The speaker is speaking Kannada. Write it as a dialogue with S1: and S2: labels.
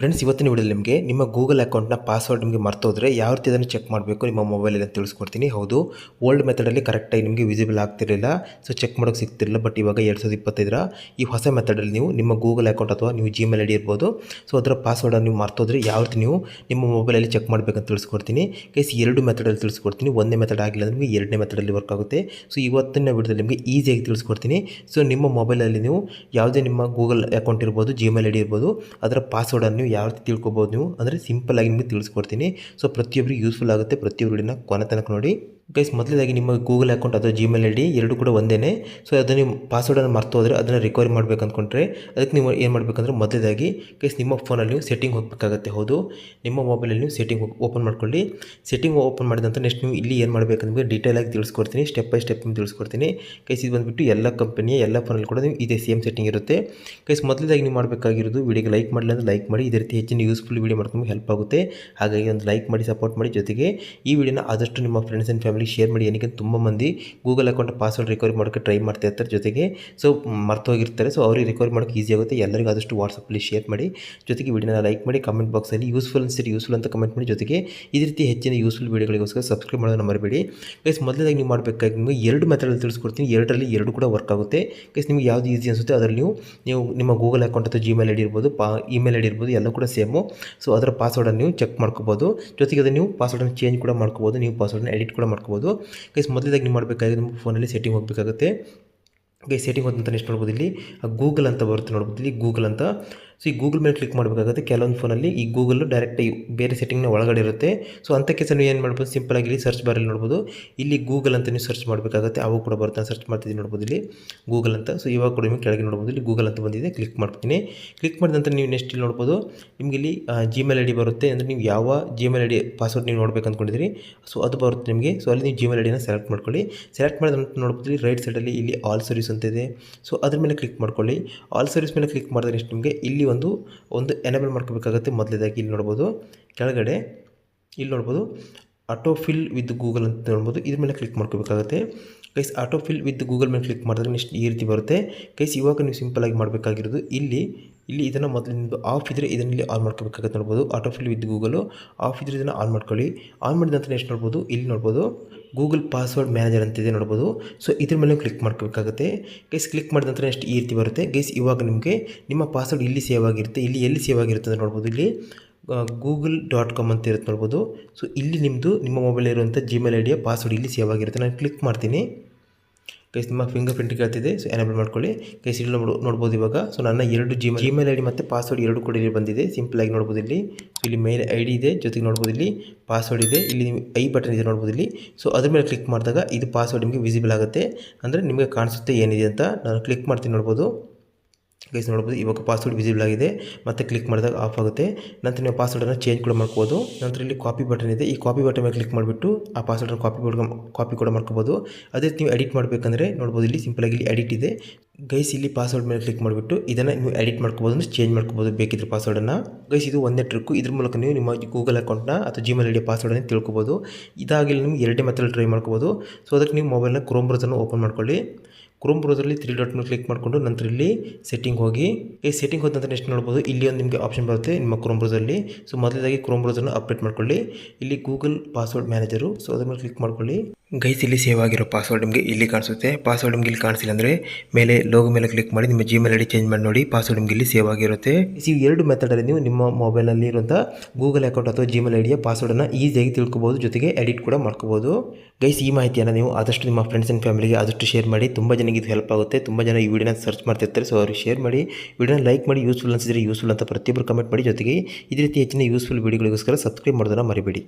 S1: ಫ್ರೆಂಡ್ಸ್ ಇವತ್ತಿನ ವಿಡಿಯೋದಲ್ಲಿ ನಿಮಗೆ ನಿಮ್ಮ ಗೂಗಲ್ ಅಕೌಂಟ್ನ ಪಾಸ್ವರ್ಡ್ ನಿಮಗೆ ಮರ್ತೋದ್ರೆ ಯಾವ ರೀತಿ ಅದನ್ನು ಚೆಕ್ ಮಾಡಬೇಕು ನಿಮ್ಮ ಮೊಬೈಲಲ್ಲಿ ಅಂತ ತಿಳಿಸ್ಕೊಡ್ತೀನಿ. ಹೌದು ಓಲ್ಡ್ ಮೆಥಡಲ್ಲಿ ಕರೆಕ್ಟಾಗಿ ನಿಮಗೆ ವಿಸಿಬಲ್ ಆಗ್ತಿರಲಿಲ್ಲ ಸೊ ಚೆಕ್ ಮಾಡೋಕ್ಕೆ ಸಿಗ್ತಿರಲಿಲ್ಲ ಬಟ್ ಇವಾಗ ಎರಡು ಸಾವಿರದ ಇಪ್ಪತ್ತೈದರ ಈ ಹೊಸ ಮೆಥಡಲ್ಲಿ ನೀವು ನಿಮ್ಮ ಗೂಗಲ್ ಅಕೌಂಟ್ ಅಥವಾ ನೀವು ಜಿಮೇಲ್ ಐ ಡಿ ಇರ್ಬೋದು. ಸೊ ಅದರ ಪಾಸ್ವರ್ಡನ್ನು ನೀವು ಮರ್ತೋದ್ರೆ ಯಾವ ರೀತಿ ನೀವು ನಿಮ್ಮ ಮೊಬೈಲಲ್ಲಿ ಚೆಕ್ ಮಾಡಬೇಕಂತ ತಿಳಿಸ್ಕೊಡ್ತೀನಿ. ಕೇಸ್ ಎರಡು ಮೆಥಡಲ್ಲಿ ತಿಳಿಸ್ಕೊಡ್ತೀನಿ. ಒಂದೇ ಮೆಥಡ್ ಆಗಿಲ್ಲ ನಿಮಗೆ ಎರಡನೇ ಮೆಥಡಲ್ಲಿ ವರ್ಕ್ ಆಗುತ್ತೆ. ಸೊ ಇವತ್ತಿನ ವಿಡಿಯೋದಲ್ಲಿ ನಿಮಗೆ ಈಸಿಯಾಗಿ ತಿಳಿಸ್ಕೊಡ್ತೀನಿ. ಸೊ ನಿಮ್ಮ ಮೊಬೈಲಲ್ಲಿ ನೀವು ಯಾವುದೇ ನಿಮ್ಮ ಗೂಗಲ್ ಅಕೌಂಟ್ ಇರ್ಬೋದು ಜಿಮೇಲ್ ಐ ಡಿ ಇರ್ಬೋದು, ಅದರ ಪಾಸ್ವರ್ಡನ್ನು ನೀವು ಯಾವ ರೀತಿ ತಿಳ್ಕೊಬೋದು ನೀವು, ಅಂದರೆ ಸಿಂಪಲ್ ಆಗಿ ನಿಮಗೆ ತಿಳಿಸ್ಕೊಡ್ತೀನಿ. ಸೊ ಪ್ರತಿಯೊಬ್ಬರಿಗೆ ಯೂಸ್ಫುಲ್ ಆಗುತ್ತೆ. ಪ್ರತಿಯೊಬ್ಬರು ವಿಡಿಯೋನ ಕೊನೆ ತನಕ ನೋಡಿ. ಗೈಸ್ ಮೊದಲದಾಗಿ ನಿಮ್ಮ ಗೂಗಲ್ ಅಕೌಂಟ್ ಅಥವಾ ಜಿಮೇಲ್ ಐ ಡಿ ಎರಡು ಕೂಡ ಒಂದೇ ಸೊ ಅದನ್ನು ನೀವು ಪಾಸ್ವರ್ಡನ್ನು ಮರ್ತು ಹೋದರೆ ಅದನ್ನು ರಿಕವರಿ ಮಾಡಬೇಕು ಅಂದ್ಕೊಂಡ್ರೆ ಅದಕ್ಕೆ ನೀವು ಏನು ಮಾಡಬೇಕಂದ್ರೆ ಮೊದಲದಾಗಿ ಗೈಸ್ ನಿಮ್ಮ ಫೋನಲ್ಲಿ ನೀವು ಸೆಟ್ಟಿಂಗ್ ಹೋಗಬೇಕಾಗತ್ತೆ, ಹೌದು. ನಿಮ್ಮ ಮೊಬೈಲಲ್ಲಿ ನೀವು ಸೆಟ್ಟಿಂಗ್ ಓಪನ್ ಮಾಡ್ಕೊಳ್ಳಿ. ಸೆಟ್ಟಿಂಗ್ ಓಪನ್ ಮಾಡಿದ ನೆಕ್ಸ್ಟ್ ನೀವು ಇಲ್ಲಿ ಏನು ಮಾಡಬೇಕು ನಿಮಗೆ ಡೀಟೇಲ್ ಆಗಿ ತಿಳಿಸ್ಕೊಡ್ತೀನಿ ಸ್ಟೆಪ್ ಬೈ ಸ್ಟೆಪ್ ನಿಮ್ಗೆ ತಿಳಿಸ್ಕೊಡ್ತೀನಿ. ಗೈಸ್ ಇದು ಬಂದುಬಿಟ್ಟು ಎಲ್ಲ ಕಂಪನಿಯ ಎಲ್ಲ ಫೋನಲ್ಲಿ ಕೂಡ ನೀವು ಇದೇ ಸೇಮ್ ಸೆಟ್ಟಿಂಗ್ ಇರುತ್ತೆ. ಗೈಸ್ ಮೊದಲದಾಗಿ ನೀವು ಮಾಡಬೇಕಾಗಿರೋದು ವಿಡಿಯೋಗೆ ಲೈಕ್ ಮಾಡಲಿ ಅಂದರೆ ಲೈಕ್ ಮಾಡಿ, ಇದೇ ರೀತಿ ಹೆಚ್ಚಿನ ಯೂಸ್ಫುಲ್ ವೀಡಿಯೋ ಮಾಡ್ಕೊಂಡು ಹೆಲ್ಪ್ ಆಗುತ್ತೆ. ಹಾಗಾಗಿ ಒಂದು ಲೈಕ್ ಮಾಡಿ ಸಪೋರ್ಟ್ ಮಾಡಿ ಜೊತೆಗೆ ಈ ವಿಡಿಯೋನ ಆದಷ್ಟು ನಿಮ್ಮ ಫ್ರೆಂಡ್ಸ್ ಆ್ಯಂಡ್ ಫ್ಯಾಮಿಲಿ ಶೇರ್ ಮಾಡಿ ಏನಕ್ಕೆ ತುಂಬ ಮಂದಿ ಗೂಗಲ್ ಅಕೌಂಟ್ ಪಾಸ್ವರ್ಡ್ ರಿಕವರಿ ಮಾಡೋಕ್ಕೆ ಟ್ರೈ ಮಾಡ್ತಾ ಇರ್ತಾರೆ ಜೊತೆಗೆ ಸೊ ಮರ್ತೋಗಿರ್ತಾರೆ ಸೊ ಅವ್ರಿಗೆ ರಿಕವರಿ ಮಾಡೋಕ್ಕೆ ಈಸಿ ಆಗುತ್ತೆ. ಎಲ್ಲರಿಗೂ ಆದಷ್ಟು ವಾಟ್ಸಪ್ಪಲ್ಲಿ ಶೇರ್ ಮಾಡಿ ಜೊತೆಗೆ ವಿಡಿಯೋನ ಲೈಕ್ ಮಾಡಿ ಕಮೆಂಟ್ ಬಾಕ್ಸಲ್ಲಿ ಯೂಸ್ಫುಲ್ ಅನ್ಸಿರಿ ಯೂಸ್ಫುಲ್ ಅಂತ ಕಮೆಂಟ್ ಮಾಡಿ ಜೊತೆಗೆ ಇದೇ ರೀತಿ ಹೆಚ್ಚಿನ ಯೂಸ್ಫುಲ್ ವೀಡಿಯೋಗಳಿಗೋಸ್ಕರ ಸಬ್ಸ್ಕ್ರೈಬ್ ಮಾಡೋದನ್ನ ಮರಬೇಡಿ. ಗೈಸ್ ಮೊದಲದಾಗಿ ನೀವು ಮಾಡಬೇಕಾಗಿ ನಿಮಗೆ ಎರಡು ಮೆಥಡಲ್ಲಿ ತಿಳಿಸ್ಕೊಡ್ತೀನಿ. ಎರಡರಲ್ಲಿ ಎರಡು ಕೂಡ ವರ್ಕ್ ಆಗುತ್ತೆ. ಗೈಸ್ ನಿಮಗೆ ಯಾವುದು ಈಸಿ ಅನಿಸುತ್ತೆ ಅದರಲ್ಲಿ ನೀವು ನೀವು ನಿಮ್ಮ ಗೂಗಲ್ ಅಕೌಂಟ್ ಅಥವಾ ಜಿಮೇಲ್ ಐಡಿ ಇರ್ಬೋದು, ಪಾ ಇಮೇಲ್ ಐಡಿ ಇರ್ಬೋದು ಎಲ್ಲ ಕೂಡ ಸೇಮು ಸೊ ಅದರ ಪಾಸ್ವರ್ಡನ್ನು ನೀವು ಚೆಕ್ ಮಾಡ್ಕೋಬೋದು. ಜೊತೆಗೆ ಅದನ್ನು ನೀವು ಪಾಸ್ವರ್ಡನ್ನು ಚೇಂಜ್ ಕೂಡ ಮಾಡ್ಕೋಬೋದು. ನೀವು ಪಾಸ್ವರ್ಡನ್ನು ಎಡಿಟ್ ಕೂಡ ಮಾಡ್ಕೋಬೋದು ಗೈಸ್ ಮೊದಲದಾಗಿ ನೀವು ಮಾಡಬೇಕಾದ್ರೆ ನಿಮ್ಮ ಫೋನಲ್ಲಿ ಸೆಟ್ಟಿಂಗ್ ಹೋಗಬೇಕಾಗುತ್ತೆ. ಗೈ ಸೆಟ್ಟಿಂಗ್ ಹೋದಂತ ನೆಕ್ಸ್ಟ್ ನೋಡ್ಬೋದು ಇಲ್ಲಿ ಗೂಗಲ್ ಅಂತ ಬರುತ್ತೆ ನೋಡ್ಬೋದು ಇಲ್ಲಿ ಗೂಗಲ್ ಅಂತ. ಸೊ ಈ ಗೂಗಲ್ ಮೇಲೆ ಕ್ಲಿಕ್ ಮಾಡಬೇಕಾಗುತ್ತೆ. ಕೆಲವೊಂದು ಫೋನಲ್ಲಿ ಈ ಗೂಗಲ್ ಡೈರೆಕ್ಟ್ ಬೇರೆ ಸೆಟ್ಟಿಂಗ್ನ ಒಳಗಡೆ ಇರುತ್ತೆ. ಸೊ ಅಂತ ಸಹ ನೀವು ಏನು ಮಾಡ್ಬೋದು? ಆಗಿ ಇಲ್ಲಿ ಸರ್ಚ್ ಬಾರಲ್ಲಿ ನೋಡ್ಬೋದು. ಇಲ್ಲಿ ಗೂಗಲ್ ಅಂತ ನೀವು ಸರ್ಚ್ ಮಾಡಬೇಕಾಗುತ್ತೆ. ಅವು ಕೂಡ ಬರುತ್ತೆ ಸರ್ಚ್ ಮಾಡ್ತಿದ್ದೀನಿ ನೋಡ್ಬೋದು ಇಲ್ಲಿ. ಗೂಗಲ್ ಅಂತ. ಸೊ ಇವಾಗ ಕೂಡ ನಿಮಗೆ ಕೆಳಗೆ ನೋಡ್ಬೋದು. ಇಲ್ಲಿ ಗೂಗಲ್ ಅಂತ ಬಂದಿದೆ. ಕ್ಲಿಕ್ ಮಾಡ್ತೀನಿ. ಕ್ಲಿಕ್ ಮಾಡಿದ ನಂತರ ನೀವು ನೆಕ್ಸ್ಟ್ ಇಲ್ಲಿ ನೋಡ್ಬೋದು. ನಿಮಗೆ ಇಲ್ಲಿ ಜಿಮೇಲ್ ಐ ಡಿ ಬರುತ್ತೆ. ಅಂದರೆ ನೀವು ಯಾವ ಜಿಮೇಲ್ ಐ ಡಿ ಪಾಸ್ವರ್ಡ್ ನೀವು ನೋಡ್ಬೇಕು ಅಂದ್ಕೊಂಡಿದ್ದೀರಿ ಸೊ ಅದು ಬರುತ್ತೆ ನಿಮಗೆ. ಸೊ ಅಲ್ಲಿ ನೀವು ಜಿಮೇಲ್ ಐ ಡಿನ ಸೆಲೆಕ್ಟ್ ಮಾಡ್ಕೊಳ್ಳಿ. ಸೆಲೆಕ್ಟ್ ಮಾಡಿದ ನಂತರ ನೋಡ್ಬೋದು ಇಲ್ಲಿ ರೈಟ್ ಸೈಡಲ್ಲಿ ಇಲ್ಲಿ ಆಲ್ ಸರ್ವಿಸ್ ಅಂತ ಇದೆ. ಸೊ ಅದ್ರ ಮೇಲೆ ಕ್ಲಿಕ್ ಮಾಡ್ಕೊಳ್ಳಿ. ಆಲ್ ಸರ್ವಿಸ್ ಮೇಲೆ ಕ್ಲಿಕ್ ಮಾಡಿದ್ರೆ ನೆಕ್ಸ್ಟ್ ನಿಮಗೆ ಇಲ್ಲಿ ಒಂದು ಒಂದು ಎನೇಬಲ್ ಮಾಡ್ಕೋಬೇಕಾಗುತ್ತೆ ಮೊದಲೇದಾಗಿ ಇಲ್ಲಿ ನೋಡ್ಬೋದು. ಕೆಳಗಡೆ ಇಲ್ಲಿ ನೋಡ್ಬೋದು ಆಟೋ ಫಿಲ್ ವಿತ್ ಗೂಗಲ್ ಅಂತ ನೋಡ್ಬೋದು. ಇದ್ರ ಮೇಲೆ ಕ್ಲಿಕ್ ಮಾಡ್ಕೋಬೇಕಾಗುತ್ತೆ. Guys auto fill with Google ಮೇಲೆ ಕ್ಲಿಕ್ ಮಾಡಿದ್ರೆ ನೆಕ್ಸ್ಟ್ ಈ ರೀತಿ ಬರುತ್ತೆ. ಕೈಸ್ ಇವಾಗ ನೀವು ಆಗಿ ಮಾಡಬೇಕಾಗಿರೋದು ಇಲ್ಲಿ ಇಲ್ಲಿ ಇದನ್ನು ಮೊದಲು ನಿಮ್ಮದು ಆಫ್ ಇದ್ದರೆ ಇದನ್ನು ಇಲ್ಲಿ ಆನ್ ಮಾಡ್ಕೋಬೇಕಾಗುತ್ತೆ. ನೋಡ್ಬೋದು auto fill with Google off ಇದ್ದರೆ ಇದನ್ನು ಆನ್ ಮಾಡ್ಕೊಳ್ಳಿ. ಆನ್ ಮಾಡಿದ ನಂತರ ಎಷ್ಟು ನೋಡ್ಬೋದು, ಇಲ್ಲಿ ನೋಡ್ಬೋದು ಗೂಗಲ್ ಪಾಸ್ವರ್ಡ್ ಮ್ಯಾನೇಜರ್ ಅಂತಿದೆ ನೋಡ್ಬೋದು. ಸೊ ಇದ್ರ ಮೇಲೆ ಕ್ಲಿಕ್ ಮಾಡ್ಕೋಬೇಕಾಗುತ್ತೆ. ಗೈಸ್ ಕ್ಲಿಕ್ ಮಾಡಿದ ನಂತರ ಎಷ್ಟು ಈ ರೀತಿ ಬರುತ್ತೆ. ಗೈಸ್ ಇವಾಗ ನಿಮಗೆ ನಿಮ್ಮ ಪಾಸ್ವರ್ಡ್ ಇಲ್ಲಿ ಸೇವ್ ಆಗಿರುತ್ತೆ. ಇಲ್ಲಿ ಎಲ್ಲಿ ಸೇವ್ ಆಗಿರುತ್ತೆ ಅಂತ ನೋಡ್ಬೋದು. ಇಲ್ಲಿ ಗೂಗಲ್ ಡಾಟ್ ಕಾಮ್ ಅಂತ ಇರುತ್ತೆ ನೋಡ್ಬೋದು. ಸೊ ಇಲ್ಲಿ ನಿಮ್ಮದು ನಿಮ್ಮ ಮೊಬೈಲ್ ಇರುವಂಥ ಜಿಮೇಲ್ ಐ ಡಿಯ ಪಾಸ್ವರ್ಡ್ ಇಲ್ಲಿ ಸೇವ್ ಆಗಿರುತ್ತೆ. ನಾನು ಕ್ಲಿಕ್ ಮಾಡ್ತೀನಿ. ಕೈಸ್ ನಿಮ್ಮ ಫಿಂಗರ್ ಪ್ರಿಂಟ್ ಕೇಳ್ತಿದೆ ಸೊ ಎನೇಬಲ್ ಮಾಡ್ಕೊಳ್ಳಿ. ಕೈಸ್ ಇಲ್ಲಿ ನೋಡ್ಬೋದು ನೋಡ್ಬೋದು ಇವಾಗ. ಸೊ ನನ್ನ ಎರಡು ಜಿಮೇಲ್ ಜಿಮೇಲ್ ಐ ಡಿ ಮತ್ತು ಪಾಸ್ವರ್ಡ್ ಎರಡು ಕೂಡ ಇಲ್ಲಿ ಬಂದಿದೆ. ಆಗಿ ನೋಡ್ಬೋದು ಇಲ್ಲಿ. ಇಲ್ಲಿ ಮೇಲ್ ಐ ಡಿ ಇದೆ, ಜೊತೆಗೆ ನೋಡ್ಬೋದು ಇಲ್ಲಿ ಪಾಸ್ವರ್ಡ್ ಇದೆ. ಇಲ್ಲಿ ನೀವು ಐ ಬಟನ್ ಇದೆ ನೋಡ್ಬೋದು ಇಲ್ಲಿ. ಸೊ ಅದ್ರ ಮೇಲೆ ಕ್ಲಿಕ್ ಮಾಡಿದಾಗ ಇದು ಪಾಸ್ವರ್ಡ್ ನಿಮಗೆ ವಿಸಿಬಲ್ ಆಗುತ್ತೆ. ಅಂದರೆ ನಿಮಗೆ ಕಾಣಿಸುತ್ತೆ ಏನಿದೆ ಅಂತ ನಾನು ಕ್ಲಿಕ್ ಮಾಡ್ತೀನಿ ನೋಡ್ಬೋದು. ಗೈಸ್ ನೋಡ್ಬೋದು, ಇವಾಗ ಪಾಸ್ವರ್ಡ್ ವಿಸಿಬಲ್ ಆಗಿದೆ. ಮತ್ತೆ ಕ್ಲಿಕ್ ಮಾಡಿದಾಗ ಆಫ್ ಆಗುತ್ತೆ. ನಂತರ ನೀವು ಪಾಸ್ವರ್ಡನ್ನು ಚೇಂಜ್ ಕೂಡ ಮಾಡ್ಕೋಬೋದು. ನಂತರ ಇಲ್ಲಿ ಕಾಪಿ ಬಟನ್ ಇದೆ. ಈ ಕಾಪಿ ಬಟನ್ ಮೇಲೆ ಕ್ಲಿಕ್ ಮಾಡಿಬಿಟ್ಟು ಆ ಪಾಸ್ವರ್ಡನ್ನು ಕಾಪಿ ಕಾಪಿ ಕೂಡ ಮಾಡ್ಕೋಬೋದು. ಅದೇ ನೀವು ಎಡಿಟ್ ಮಾಡಬೇಕಂದ್ರೆ, ನೋಡ್ಬೋದು, ಇಲ್ಲಿ ಸಿಂಪಲಾಗಿ ಇಲ್ಲಿ ಎಡಿಟ್ ಇದೆ. ಗೈಸ್ ಇಲ್ಲಿ ಪಾಸ್ವರ್ಡ್ ಮೇಲೆ ಕ್ಲಿಕ್ ಮಾಡಿಬಿಟ್ಟು ಇದನ್ನು ನೀವು ಎಡಿಟ್ ಮಾಡ್ಕೋಬೋದು ಅಂದರೆ ಚೇಂಜ್ ಮಾಡ್ಕೋಬೋದು ಬೇಕಿದ್ರೆ ಪಾಸ್ವರ್ಡನ್ನು ಗೈಸ್ ಇದು ಒಂದೇ ಟ್ರಿಕ್ಕು ಇದ್ರ ಮೂಲಕ ನೀವು ನಿಮ್ಮ ಗೂಗಲ್ ಅಕೌಂಟ್ನ ಅಥವಾ ಜಿಮೇಲ್ ಐ ಡಿ ಪಾಸ್ವರ್ಡನ್ನು ತಿಳ್ಕೊಬೋದು. ಇದಾಗಲಿ ನಿಮ್ಗೆ ಎರಡೇ ಮೆಥಡ್ ಟ್ರೈ ಮಾಡ್ಕೋಬೋದು. ಸೊ ಅದಕ್ಕೆ ನೀವು ಮೊಬೈಲ್ನ ಕ್ರೋಮ್ ಬ್ರೌಸರ್ನ ಓಪನ್ ಮಾಡ್ಕೊಳ್ಳಿ. ಕ್ರೋಮ್ ಬ್ರೌಸರ್ಲಿ ತ್ರೀ ಡಾಟ್ ಮೇಲೆ ಕ್ಲಿಕ್ ಮಾಡಿಕೊಂಡು ನಂತರ ಇಲ್ಲಿ ಸೆಟ್ಟಿಂಗ್ ಹೋಗಿ. ಈ ಸೆಟ್ಟಿಂಗ್ ಹೋದ ನಂತರ ನೆಕ್ಸ್ಟ್ ನೋಡ್ಬೋದು. ಇಲ್ಲಿ ಒಂದು ನಿಮಗೆ ಆಪ್ಷನ್ ಬರುತ್ತೆ ನಿಮ್ಮ ಕ್ರೋಮ್ ಬ್ರೌಸರ್ಲಿ ಸೊ ಮೊದಲಾಗಿ ಕ್ರೋಮ್ ಬ್ರೌಸರ್ನ ಅಪ್ಡೇಟ್ ಮಾಡ್ಕೊಳ್ಳಿ. ಇಲ್ಲಿ ಗೂಗಲ್ ಪಾಸ್ವರ್ಡ್ ಮ್ಯಾನೇಜರು ಸೊ ಅದ್ರ ಮೇಲೆ ಕ್ಲಿಕ್ ಮಾಡ್ಕೊಳ್ಳಿ. ಗೈಸ್ ಇಲ್ಲಿ ಸೇವ್ ಆಗಿರೋ ಪಾಸ್ವರ್ಡ್ ನಿಮಗೆ ಇಲ್ಲಿ ಕಾಣಿಸುತ್ತೆ. ಪಾಸ್ವರ್ಡ್ ನಿಮಗೆ ಇಲ್ಲಿ ಕಾಣಿಸಿಲ್ಲ ಅಂದರೆ ಮೇಲೆ ಲೋಗೋ ಮೇಲೆ ಕ್ಲಿಕ್ ಮಾಡಿ ನಿಮ್ಮ ಜಿಮೇಲ್ ಐ ಡಿ ಚೇಂಜ್ ಮಾಡಿ ನೋಡಿ ಪಾಸ್ವರ್ಡ್ ನಿಮಗೆ ಇಲ್ಲಿ ಸೇವ್ ಆಗಿರುತ್ತೆ. ಈ ಎರಡು ಮೆಥಡಲ್ಲಿ ನೀವು ನಿಮ್ಮ ಮೊಬೈಲಲ್ಲಿ ಇರುವಂಥ ಗೂಗಲ್ ಅಕೌಂಟ್ ಅಥವಾ ಜಿಮೇಲ್ ಐ ಡಿಯ ಪಾಸ್ವರ್ಡನ್ನು ಈಸಿಯಾಗಿ ತಿಳ್ಕೊಬೋದು ಜೊತೆಗೆ ಎಡಿಟ್ ಕೂಡ ಮಾಡ್ಕೋಬೋದು ಗೈಸ್ ಈ ಮಾಹಿತಿಯನ್ನು ನೀವು ಆದಷ್ಟು ನಿಮ್ಮ ಫ್ರೆಂಡ್ಸ್ ಆ್ಯಂಡ್ ಫ್ಯಾಮಿಲಿಗೆ ಆದಷ್ಟು ಶೇರ್ ಮಾಡಿ. ತುಂಬ ಜನಕ್ಕೆ ಇದು ಹೆಲ್ಪ್ ಆಗುತ್ತೆ. ತುಂಬ ಜನ ಈ ವಿಡಿಯೋನ ಸರ್ಚ್ ಮಾಡ್ತಿರ್ತಾರೆ. ಸೊ ಅವ್ರಿಗೆ ಶೇರ್ ಮಾಡಿ ವಿಡಿಯೋನ ಲೈಕ್ ಮಾಡಿ ಯೂಸ್ಫುಲ್ ಅನಿಸಿದ್ರೆ ಯೂಸ್ಫುಲ್ ಅಂತ ಪ್ರತಿಯೊಬ್ಬರು ಕಮೆಂಟ್ ಮಾಡಿ ಜೊತೆಗೆ ಇದೇ ರೀತಿ ಹೆಚ್ಚಿನ ಯೂಸ್ಫುಲ್ ವಿಡಿಯೋಗಳಿಗೋಸ್ಕರ ಸಬ್ಸ್ಕ್ರೈಬ್ ಮಾಡೋದನ್ನು ಮರಿಬೇಡಿ.